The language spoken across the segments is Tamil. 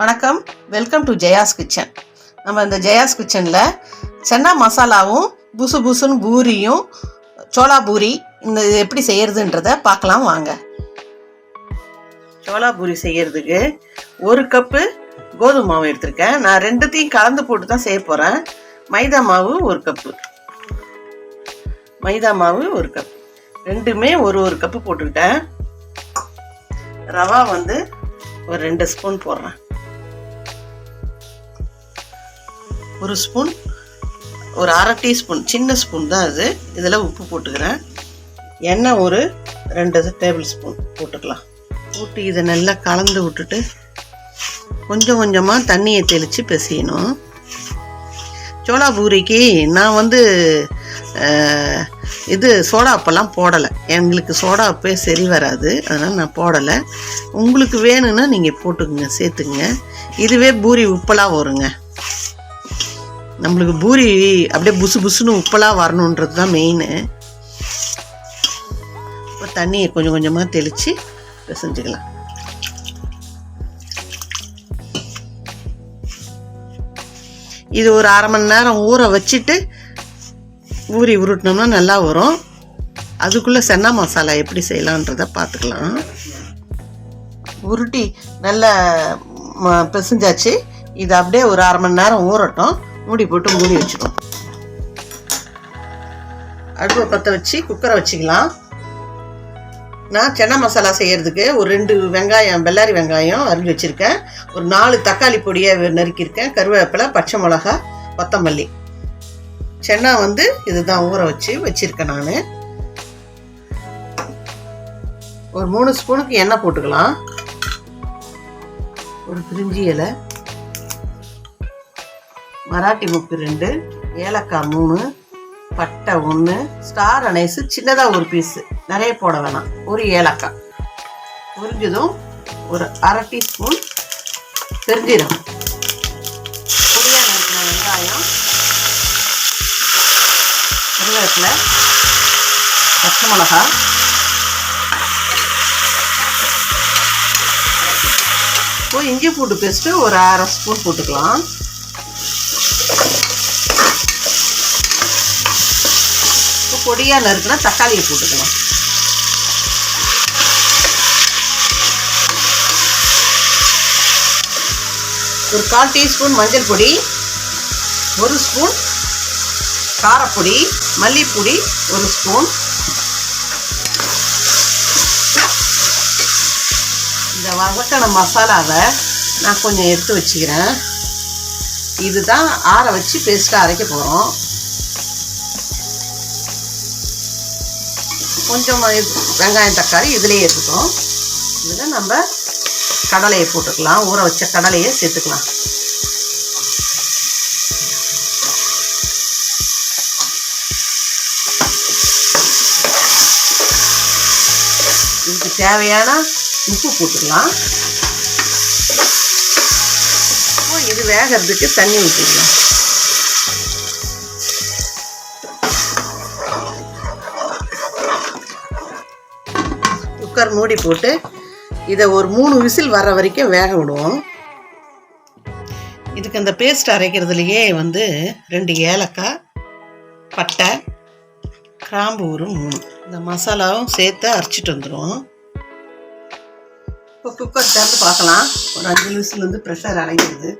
வணக்கம். வெல்கம் டு ஜெயாஸ் கிச்சன் நம்ம இந்த ஜெயாஸ் கிச்சனில் சென்னா மசாலாவும் புசு புசுன்னு பூரியும் சோளா பூரி இந்த இது எப்படி செய்யறதுன்றத பார்க்கலாம் வாங்க. சோளா பூரி செய்யறதுக்கு ஒரு கப்பு கோதுமை மாவு எடுத்திருக்கேன். நான் ரெண்டுத்தையும் கலந்து போட்டு தான் செய்ய போகிறேன் மைதா மாவு ஒரு கப்பு. மைதா மாவு ஒரு கப். ரெண்டுமே ஒரு ஒரு கப்பு போட்டுக்கிட்டேன் ரவா வந்து ஒரு ரெண்டு ஸ்பூன் போடுறேன். ஒரு ஸ்பூன் ஒரு அரை டீஸ்பூன் சின்ன ஸ்பூன் தான் அது. இதில் உப்பு போட்டுக்கிறேன். எண்ணெய் ஒரு ரெண்டு டேபிள் ஸ்பூன் போட்டுக்கலாம். போட்டு இதை நல்லா கலந்து விட்டுட்டு கொஞ்சம் கொஞ்சமாக தண்ணியை தெளித்து பிசையணும். சோளா பூரிக்கு நான் வந்து இது சோடா அப்பெல்லாம் போடலை. எங்களுக்கு சோடா அப்பே சரி வராது. அதனால் நான் போடலை. உங்களுக்கு வேணும்னா நீங்கள் போட்டுக்குங்க சேர்த்துக்குங்க. இதுவே பூரி உப்பலாக வருங்க. நம்மளுக்கு பூரி அப்படியே புசு புசுன்னு உப்பெல்லாம் வரணுன்றது தான் மெயின் இப்போ தண்ணியை கொஞ்சம் கொஞ்சமாக தெளித்து பிசைஞ்சுக்கலாம். இது ஒரு அரை மணி நேரம் ஊற வச்சுட்டு ஊறி உருட்டினோம்னா நல்லா வரும். அதுக்குள்ளே சென்னா மசாலா எப்படி செய்யலான்றத பார்த்துக்கலாம். உருட்டி நல்லா ம- பிசைஞ்சாச்சு. இது அப்படியே ஒரு அரை மணி நேரம் ஊறட்டும். மூடி போட்டு மூடி வச்சுக்கணும் அடுப்பை பற்ற வச்சு குக்கரை வச்சுக்கலாம். நான் சென்னா மசாலா செய்கிறதுக்கு ஒரு ரெண்டு வெங்காயம் பெல்லாரி வெங்காயம் அரிஞ்சு வச்சுருக்கேன். ஒரு நாலு தக்காளி பொடியை நறுக்கியிருக்கேன். கருவேப்பிலை பச்சை மிளகா கொத்தமல்லி. சென்னா வந்து இதுதான் ஊற வச்சு வச்சுருக்கேன் நான். ஒரு மூணு ஸ்பூனுக்கு எண்ணெய் போட்டுக்கலாம். ஒரு பிரிஞ்சி இலை. மராட்டி முக்கு ரெண்டு ஏலக்காய் மூணு பட்டை ஒன்று ஸ்டார் அனைஸு சின்னதாக ஒரு பீஸு நிறைய போட வேணாம். ஒரு ஏலக்காய். உறிஞ்சதும் ஒரு அரை டீஸ்பூன் பெருஞ்சீரகம். பொடியாக நறுக்கின வெங்காயம். கருவேப்பிலை. பச்சை மிளகா இப்போ இஞ்சி பூண்டு பேஸ்ட்டு ஒரு அரை ஸ்பூன் போட்டுக்கலாம். பொடியாக நறுக்கினா தக்காளியை போட்டுக்கலாம். ஒரு கால் டீஸ்பூன் மஞ்சள் பொடி ஒரு ஸ்பூன் காரப்பொடி மல்லிப்பொடி ஒரு ஸ்பூன். இந்த வதக்கின மசாலாவை நான் கொஞ்சம் எடுத்து வச்சுக்கிறேன். இதுதான் ஆற வச்சு பேஸ்ட்டாக அரைக்க போகிறோம் கொஞ்சம் வெங்காயம் தக்காளி இதுலேயே இருக்கட்டும் இதில் நம்ம கடலையை போட்டுக்கலாம். ஊற வச்ச கடலையை சேர்த்துக்கலாம். இதுக்கு தேவையான உப்பு போட்டுக்கலாம். இது வேகிறதுக்கு தண்ணி ஊற்றிக்கலாம் மூடி போட்டு இதை ஒரு மூணு விசில் வர வரைக்கும் வேக விடுவோம். இதுக்கு அந்த பேஸ்ட் அரைக்கிறதுலையே வந்து ரெண்டு ஏலக்காய் பட்டை கிராம்பு ஒரு மூணு. இந்த மசாலாவும் சேர்த்து அரைச்சிட்டு வந்துடும் இப்போ குக்கர் திறந்து பார்க்கலாம். ஒரு அஞ்சு நிமிஷம் வந்து ப்ரெஷர் அடைகிறது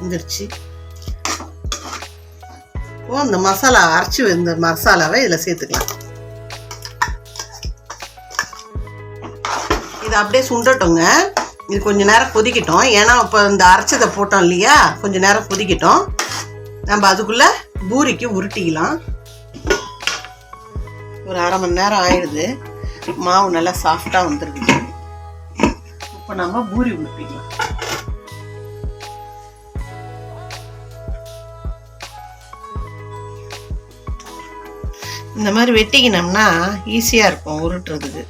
வந்துருச்சு. இப்போ இந்த மசாலா அரைச்சி இந்த மசாலாவை இதில் சேர்த்துக்கலாம். இது அப்படியே சுண்டட்டோங்க. இது கொஞ்சம் நேரம் கொதிக்கட்டும். ஏன்னா இப்போ இந்த அரைச்சதை போட்டோம் இல்லையா? கொஞ்சம் நேரம் கொதிக்கட்டும். நம்ம அதுக்குள்ளே பூரிக்கு உருட்டிக்கலாம். ஒரு அரை மணி நேரம் ஆயிடுது. மாவு நல்லா சாஃப்டாக வந்துருக்குது. இப்போ நம்ம பூரி உருட்டிக்கலாம். இந்த மாதிரி வெட்டிக்கினோம்னா ஈஸியாக இருக்கும் உருட்டுறதுக்கு.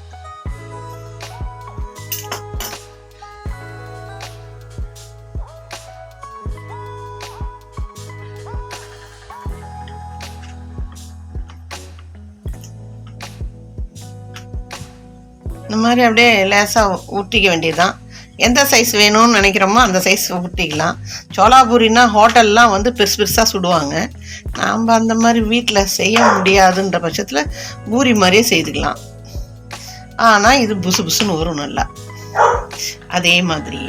இந்த மாதிரி அப்படியே லேசாக ஊற்றிக்க வேண்டியதுதான். எந்த சைஸ் வேணும்னு நினைக்கிறோமோ அந்த சைஸ் ஊட்டிக்கலாம் சோலாபூரினா ஹோட்டல்லாம் வந்து பெருசு பெருசாக சுடுவாங்க. நாம் அந்த மாதிரி வீட்டில் செய்ய முடியாதுன்ற பட்சத்தில் பூரி மாதிரியே செய்துக்கலாம். ஆனால் இது புசு புசுன்னு வரும் நல்லா. அதே மாதிரி.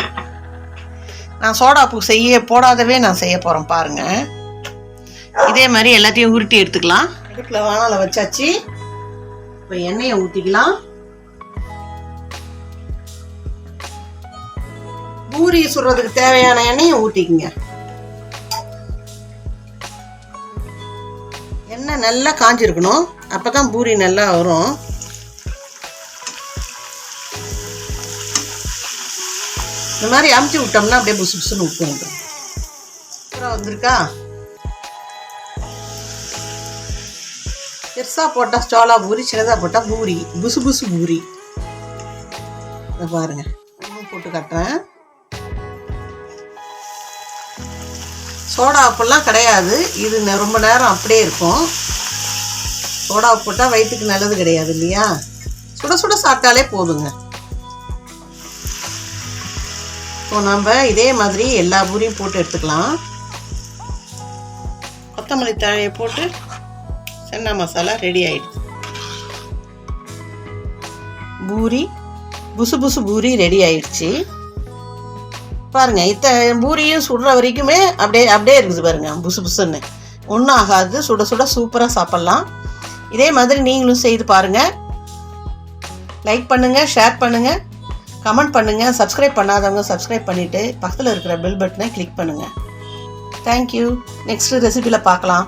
நான் சோடாப்பூ செய்ய போடாதவே நான் செய்ய போகிறேன் பாருங்கள் இதே மாதிரி எல்லாத்தையும் உருட்டி எடுத்துக்கலாம். அடுப்பில் வானலை வச்சாச்சு. இப்போ எண்ணெயை ஊற்றிக்கலாம் பூரி சுடுறதுக்கு தேவையான எண்ணெயை ஊற்றிக்குங்க எண்ணெய் நல்லா காஞ்சிருக்கணும். அப்போ தான் பூரி நல்லா வரும். இந்த மாதிரி அமுச்சு விட்டோம்னா அப்படியே புசு புசுன்னு உப்பு வந்துடும் அப்புறம் வந்திருக்கா? பெருசாக போட்டால் சோளா பூரி சின்னதாக போட்டால் பூரி. புசு புசு பூரி. இதை பாருங்க. போட்டு கட்டுறேன். சோடா உப்புலாம் கிடையாது. இது ரொம்ப நேரம் அப்படியே இருக்கும். சோடா உப்பு போட்டால் வயிற்றுக்கு நல்லது கிடையாது இல்லையா? சுட சுட சாப்பிட்டாலே போதுங்க. இப்போ நம்ம இதே மாதிரி எல்லா பூரியும் போட்டு எடுத்துக்கலாம். கொத்தமல்லி தழையை போட்டு சென்னா மசாலா ரெடி ஆயிடுச்சு. பூரி புசு புசு பூரி ரெடி ஆயிடுச்சு. பாருங்க இத்த பூரியும் சுடுற வரைக்குமே அப்படியே அப்படியே இருக்குது பாருங்க புசு புசுன்னு. ஒன்றும் ஆகாது சுட சுட சூப்பராக சாப்பிட்லாம். இதே மாதிரி நீங்களும் செய்து பாருங்கள் லைக் பண்ணுங்கள் ஷேர் பண்ணுங்கள் கமெண்ட் பண்ணுங்கள் சப்ஸ்கிரைப் பண்ணாதவங்க சப்ஸ்கிரைப் பண்ணிவிட்டு பக்கத்தில் இருக்கிற பெல் பட்டனை கிளிக் பண்ணுங்கள் தேங்க்யூ நெக்ஸ்ட் ரெசிபியில் பார்க்கலாம்.